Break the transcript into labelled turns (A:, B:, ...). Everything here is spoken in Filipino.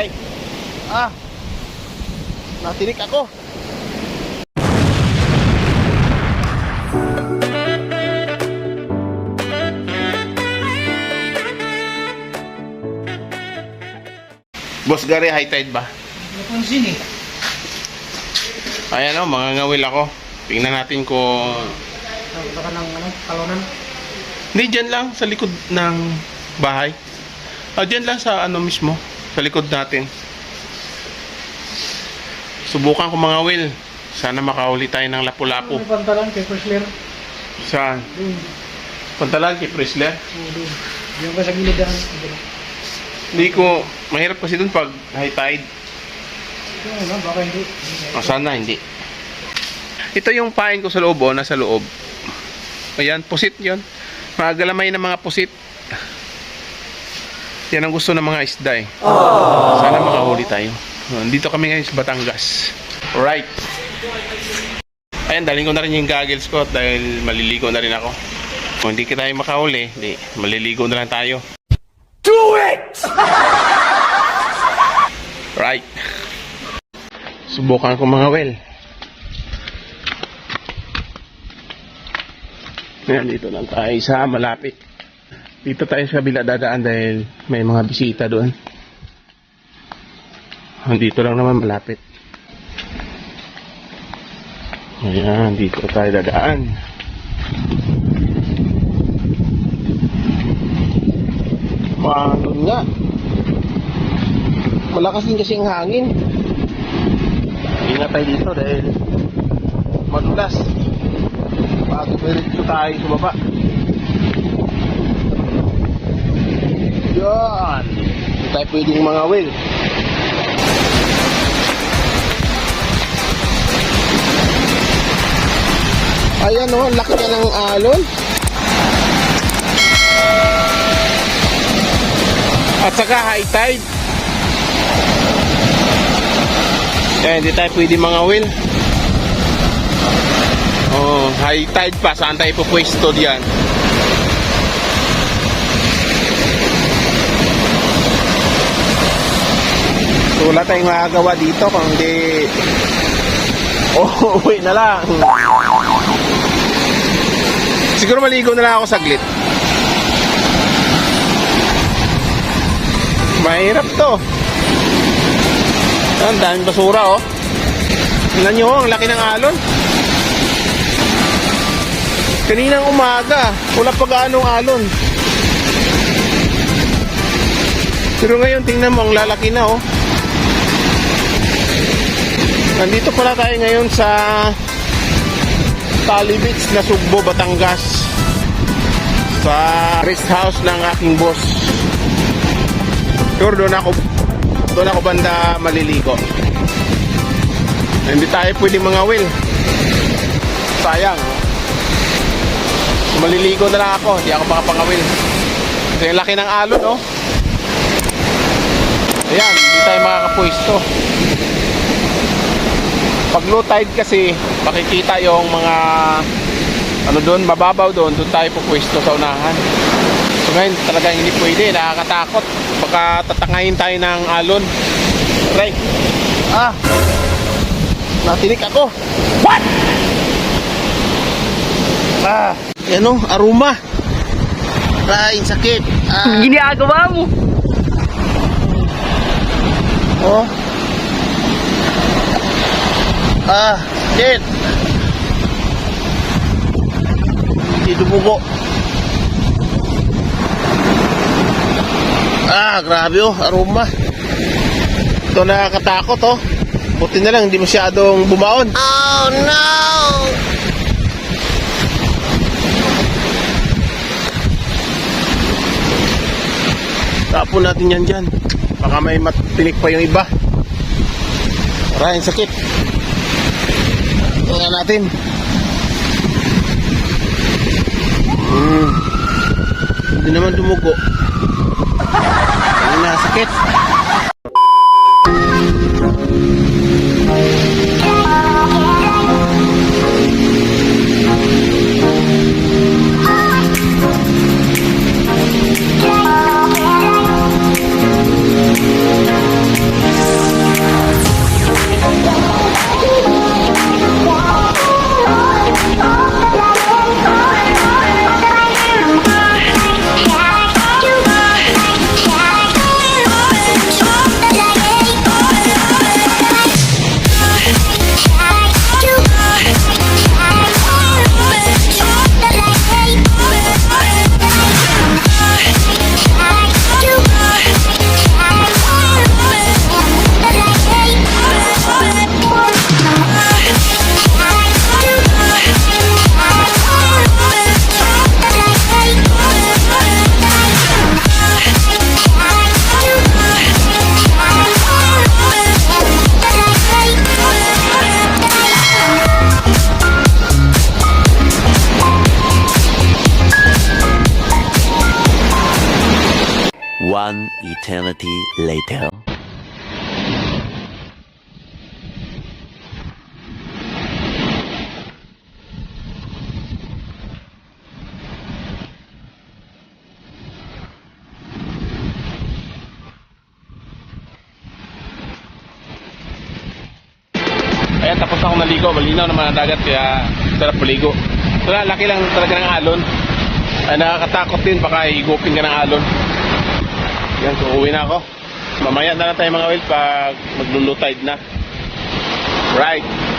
A: Aray. Ah. Natinik ako. Boss Gary, high tide ba?
B: Napansin eh.
A: Ayan o, mga ngawil ako. Tingnan natin kung...
B: Nakita ka ng ano, kalonan.
A: Hindi, dyan lang, sa likod ng bahay. Ah, dyan lang sa ano mismo, sa likod natin. Subukan ko mga will. Sana makahuli tayo ng lapu-lapu.
B: May pantalan kay Chrysler.
A: Saan?
B: Doon.
A: Pantalan kay Prisler.
B: Oo, doon. Yung ka sa gilid daan. Doon.
A: Hindi ko, mahirap kasi dun pag high tide.
B: Yung ano, baka hindi.
A: O sana hindi. Ito yung pain ko sa loob, oh, nasa loob. Ayan, pusit yon. Mga galamay ng mga pusit. Yan ang gusto ng mga isda eh. Sana makahuli tayo. Oh, Dito kami ngayon sa Batangas. Right. Ayan, daling ko na rin yung goggles ko dahil maliligo na rin ako. Kung hindi kita makahuli, di, maliligo na lang tayo. Do it! right. Subukan ko mga well. Ayan, dito lang tayo sa malapit. Dito tayo sa kabila dadaan dahil may mga bisita doon. Dito lang naman malapit. Ayan, dito tayo dadaan. Maano nga. Malakas din kasi ang hangin. Ingat tayo dito dahil madulas. Bago diretso tayo sa baba. Yan. Hindi tayo pwedeng mga will. Ayan o, laki na ng alon. At saka high tide. Eh, hindi tayo pwede mga will. Oh, high tide pa. Saan tayo pupwesto diyan? So, wala tayong magagawa dito kung hindi... Oh, uwi na lang. Siguro maligo na lang ako saglit. Mahirap to. Ang daming basura oh. Tingnan nyo, ang laki ng alon. Kaninang umaga, wala pa gaanong alon. Pero ngayon, tingnan mo, ang lalaki na oh. Nandito pala tayo ngayon sa Tali Beach na Sugbo, Batangas. Sa rest house ng aking boss. Sure, doon ako doon ako banda maliligo. Hindi tayo pwedeng mga will. Sayang. Maliligo na lang ako, hindi ako makapangawil. Kasi ang laki ng alon, oh. Ayan, hindi tayo makakapwesto. Pag low tide kasi, makikita yung mga ano doon, mababaw doon, doon tayo pupwesto sa unahan. So ngayon, talagang hindi pwede, nakakatakot. Baka tatangayin tayo ng alon. Right. Ah! Natinik ako. What? Ah! Yan o, aroma. Aray, sakit. Ah,
B: Ginagawa mo.
A: oh. Ah, shit. Hindi dumugo. Ah, grabe oh, aroma. Ito nakakatakot oh. Buti na lang, hindi masyadong bumaon. Oh no! Tapon natin yan dyan. Baka may matinik pa yung iba. Maraming sakit. Tingnan natin. Hmm. Hindi naman dumugo. Ang nasakit.
C: One eternity later.
A: Ayan, tapos ako naligo. Malinaw naman ang dagat, kaya sarap maligo. So, laki lang talaga ng alon. Ay, nakakatakot din, baka higupin ka ng alon. Yan, so na ako. Mamaya na lang tayo mga oil pag maglulutide na. Right.